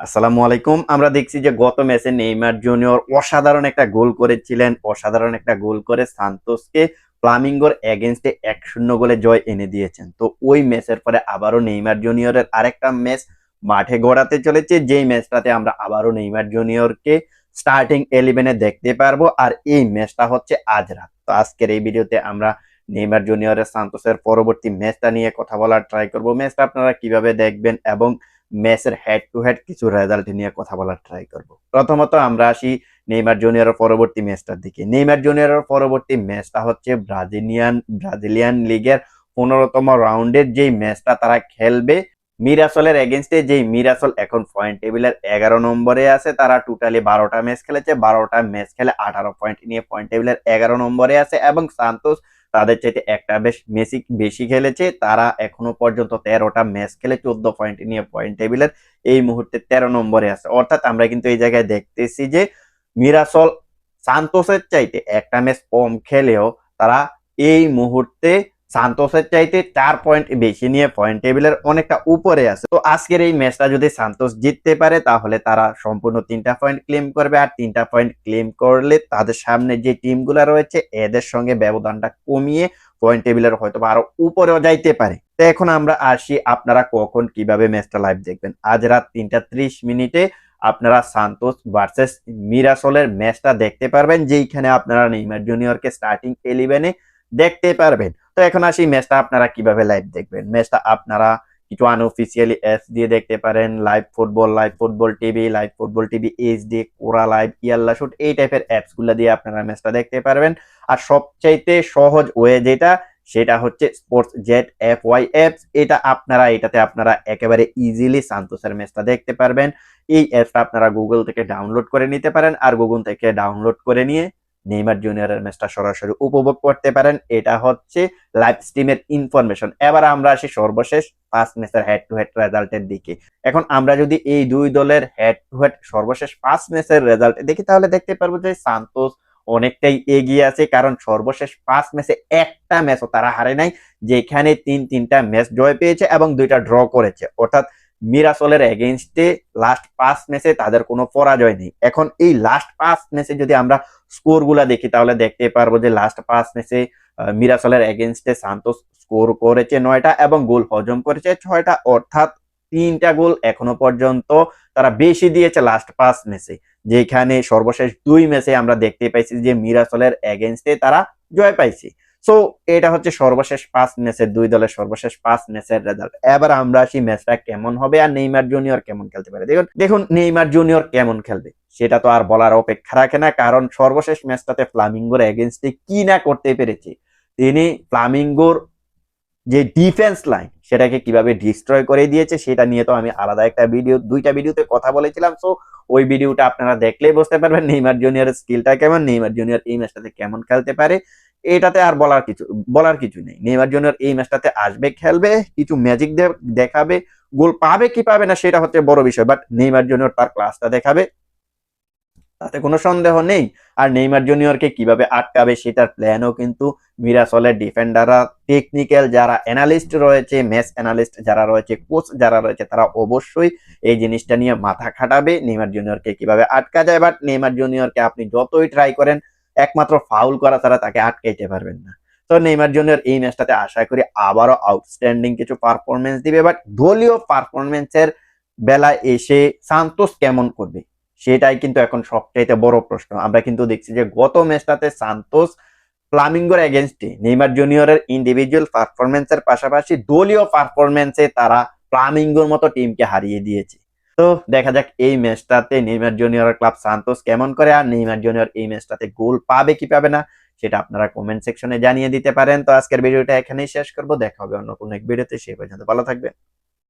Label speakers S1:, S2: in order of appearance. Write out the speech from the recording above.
S1: আসসালামু আলাইকুম। আমরা দেখছি যে গত ম্যাচে নেইমার জুনিয়র অসাধারণ একটা গোল করেছিলেন। অসাধারণ একটা গোল করে সান্তোসকে ফ্লামিঙ্গোর এগেনস্টে এক শূন্য গোলে জয় এনে দিয়েছেন। তো ওই ম্যাচের পরে আবারও নেইমার জুনিয়রের আরেকটা ম্যাচ মাঠে গড়াতে চলেছে। যেই ম্যাচটাতে আমরা আবারও নেইমার জুনিয়রকে স্টার্টিং এলিভেনে দেখতে পারব। আর এই ম্যাচটা হচ্ছে আজ রাত। তো আজকের এই ভিডিওতে আমরা নেইমার জুনিয়রের সান্তোসের পরবর্তী ম্যাচটা নিয়ে কথা বলার ট্রাই করব। ম্যাচটা আপনারা কীভাবে দেখবেন এবং ম্যাচের হেড টু হেড কিছু রেজাল্ট নিয়ে কথা বলার ট্রাই করব। প্রথমত আমরা আসি নেইমার জুনিয়রের পরবর্তী ম্যাচটার দিকে। নেইমার জুনিয়রের পরবর্তী ম্যাচটা হচ্ছে ব্রাজিলিয়ান ব্রাজিলিয়ান লিগের পনেরোতম রাউন্ডের যেই ম্যাচটা তারা খেলবে মিরাসলের এগেনস্টে যেই মিরাসল এখন পয়েন্ট টেবিলের এগারো নম্বরে আছে, তারা টোটালি বারোটা ম্যাচ খেলেছে, বারোটা ম্যাচ খেলে আঠারো পয়েন্ট নিয়ে পয়েন্ট টেবিলের এগারো নম্বরে আছে এবং সান্তোস তাদের চাইতে একটা বেশ মেসি বেশি খেলেছে, তারা এখনও পর্যন্ত তেরোটা ম্যাচ খেলে চোদ্দ পয়েন্ট নিয়ে পয়েন্ট টেবিলের এই মুহূর্তে তেরো নম্বরে আছে। অর্থাৎ আমরা কিন্তু এই জায়গায় দেখতেছি যে মিরাসল সান্তোসের চাইতে একটা ম্যাচ কম খেলেও তারা এই মুহূর্তে সান্তোসের চাইতে চার পয়েন্ট বেশি নিয়ে পয়েন্ট টেবিলের অনেকটা উপরে আছে। তো আজকের এই ম্যাচটা যদি সান্তোস জিততে পারে, তাহলে তারা সম্পূর্ণ তিনটা পয়েন্ট ক্লেম করবে। আর তিনটা পয়েন্ট ক্লেম করলে তাদের সামনে যে টিমগুলো রয়েছে, এদের সঙ্গে ব্যবধানটা কমিয়ে পয়েন্ট টেবিলের হয়তো আরও উপরেও যাইতে পারে। তো এখন আমরা আসি আপনারা কখন কীভাবে ম্যাচটা লাইভ দেখবেন। আজ রাত তিনটা ত্রিশ মিনিটে আপনারা সান্তোস ভার্সেস মিরাসলের ম্যাচটা দেখতে পারবেন, যেইখানে আপনারা নেইমার জুনিয়রকে স্টার্টিং ইলেভেনে দেখতে পারবেন। তো এখন আসি ম্যাচটা আপনারা কীভাবে লাইভ দেখবেন? ম্যাচটা আপনারা কিছু আনঅফিসিয়ালি অ্যাপস দিয়ে দেখতে পারেন। Live football live football TV live football TV HD Kora live Yalla shoot এই টাইপের অ্যাপসগুলো দিয়ে আপনারা ম্যাচটা দেখতে পারবেন। আর সবচাইতে সহজ ওয়ে যেটা, সেটা হচ্ছে sports jet F Y apps এটা আপনারা, এটাতে আপনারা একেবারে ইজিলি সান্তোসের ম্যাচটা দেখতে পারবেন। এই অ্যাপসটা আপনারা গুগল থেকে ডাউনলোড করে নিতে পারেন। আর গুগল থেকে ডাউনলোড করে নিয়ে নেইমার জুনিয়রের ম্যাচটা সরাসরি উপভোগ করতে পারেন। এটা হচ্ছে লাইভ স্ট্রিমের ইনফরমেশন এবার আমরা আসি সর্বশেষ পাঁচ ম্যাচের হেড টু হেড রেজাল্টের দিকে। এখন আমরা যদি এই দুই দলের হেড টু হেড সর্বশেষ পাঁচ ম্যাচের রেজাল্ট দেখি, তাহলে দেখতে পারব যে সান্তোস অনেকটাই এগিয়ে আছে, কারণ সর্বশেষ পাঁচ ম্যাচে একটা ম্যাচও তারা হারে নাই, যেখানে তিন তিনটা ম্যাচ জয় পেয়েছে এবং দুইটা ড্র করেছে। অর্থাৎ মিরাসলের এগেনস্টে লাস্ট পাঁচ ম্যাচে তাদের কোনো পরাজয় নেই। এখন এই লাস্ট পাঁচ ম্যাচে যদি আমরা স্কোরগুলা দেখি, তাহলে দেখতে পারব যে লাস্ট পাঁচ ম্যাচে মিরাসলের এগেনস্টে সান্তোস স্কোর করেছে নয়টা এবং গোল হজম করেছে ছয়টা, অর্থাৎ তিনটা গোল এখনও পর্যন্ত তারা বেশি দিয়েছে লাস্ট পাঁচ ম্যাচে যেখানে সর্বশেষ দুই ম্যাচে আমরা দেখতে পাইছি যে মিরাসলের এগেনস্টে তারা জয় পাইছে। সো এটা হচ্ছে সর্বশেষ পাঁচ ম্যাচের দুই দলের সর্বশেষ পাঁচ ম্যাচের রেজাল্ট এবার আমরা আসি ম্যাচটা কেমন হবে আর নেইমার জুনিয়র কেমন খেলতে পারে? দেখুন দেখুন নেইমার জুনিয়র কেমন খেলবে? সেটা তো আর বলার অপেক্ষা রাখে না, কারণ সর্বশেষ ম্যাচটাতে ফ্লামিঙ্গোর এগেনস্টে কি না করতে পেরেছে? তিনি ফ্লামিঙ্গোর যে ডিফেন্স লাইন সেটাকে কীভাবে ডিস্ট্রয় করে দিয়েছে, সেটা নিয়ে তো আমি আলাদা একটা ভিডিও দুইটা ভিডিওতে কথা বলেছিলাম। সো ওই ভিডিওটা আপনারা দেখলেই বুঝতে পারবেন নেইমার জুনিয়রের স্কিলটা কেমন, নেইমার জুনিয়র এই ম্যাচটাতে কেমন খেলতে পারে। এটাতে আর বলার কিছু বলার কিছু নেই। নেইমার জুনিয়র এই ম্যাচটাতে আসবে, খেলবে, কিছু ম্যাজিক দেখাবে, গোল পাবে কি পাবে না সেটা হচ্ছে বড় বিষয় বাট নেইমার জুনিয়র তার ক্লাসটা দেখাবে। তাতে কোনো সন্দেহ নেই। আর নেইমার জুনিয়রকে কীভাবে আটকাবে সেটার প্ল্যানও কিন্তু মিরাসলের ডিফেন্ডাররা টেকনিক্যাল যারা অ্যানালিস্ট রয়েছে ম্যাচ অ্যানালিস্ট যারা রয়েছে কোচ যারা রয়েছে, তারা অবশ্যই এই জিনিসটা নিয়ে মাথা খাটাবে। নেইমার জুনিয়রকে কীভাবে আটকা যায় বাট নেইমার জুনিয়রকে আপনি যতই ট্রাই করেন একমাত্র ফাউল করা ছাড়া তাকে আটকাইতে পারবেন না। তো নেইমার জুনিয়র এই ম্যাচটাতে আশা করি আবারও আউটস্ট্যান্ডিং কিছু পারফরমেন্স দিবে বাট দলীয় পারফরমেন্সের বেলায় এসে সান্তোস কেমন করবে, সেটাই কিন্তু এখন সবচাইতে বড় প্রশ্ন। আমরা কিন্তু দেখছি যে গত ম্যাচটাতে সান্তোস ফ্লামিঙ্গোর এগেনস্টে নেইমার জুনিয়রের ইন্ডিভিজুয়াল পারফরমেন্সের পাশাপাশি দলীয় পারফরমেন্সে তারা ফ্লামিঙ্গোর মতো টিমকে হারিয়ে দিয়েছে। তো দেখা যাক এই ম্যাচটাতে নেইমার জুনিয়র ক্লাব সান্তোস কেমন করে, আর নেইমার জুনিয়র এই ম্যাচটাতে গোল পাবে কি পাবে না, সেটা আপনারা কমেন্ট সেকশনে জানিয়ে দিতে পারেন। তো আজকের ভিডিওটা এখানেই শেষ করব, দেখা হবে অন্য কোনো এক ভিডিওতে সে পর্যন্ত ভালো থাকবেন।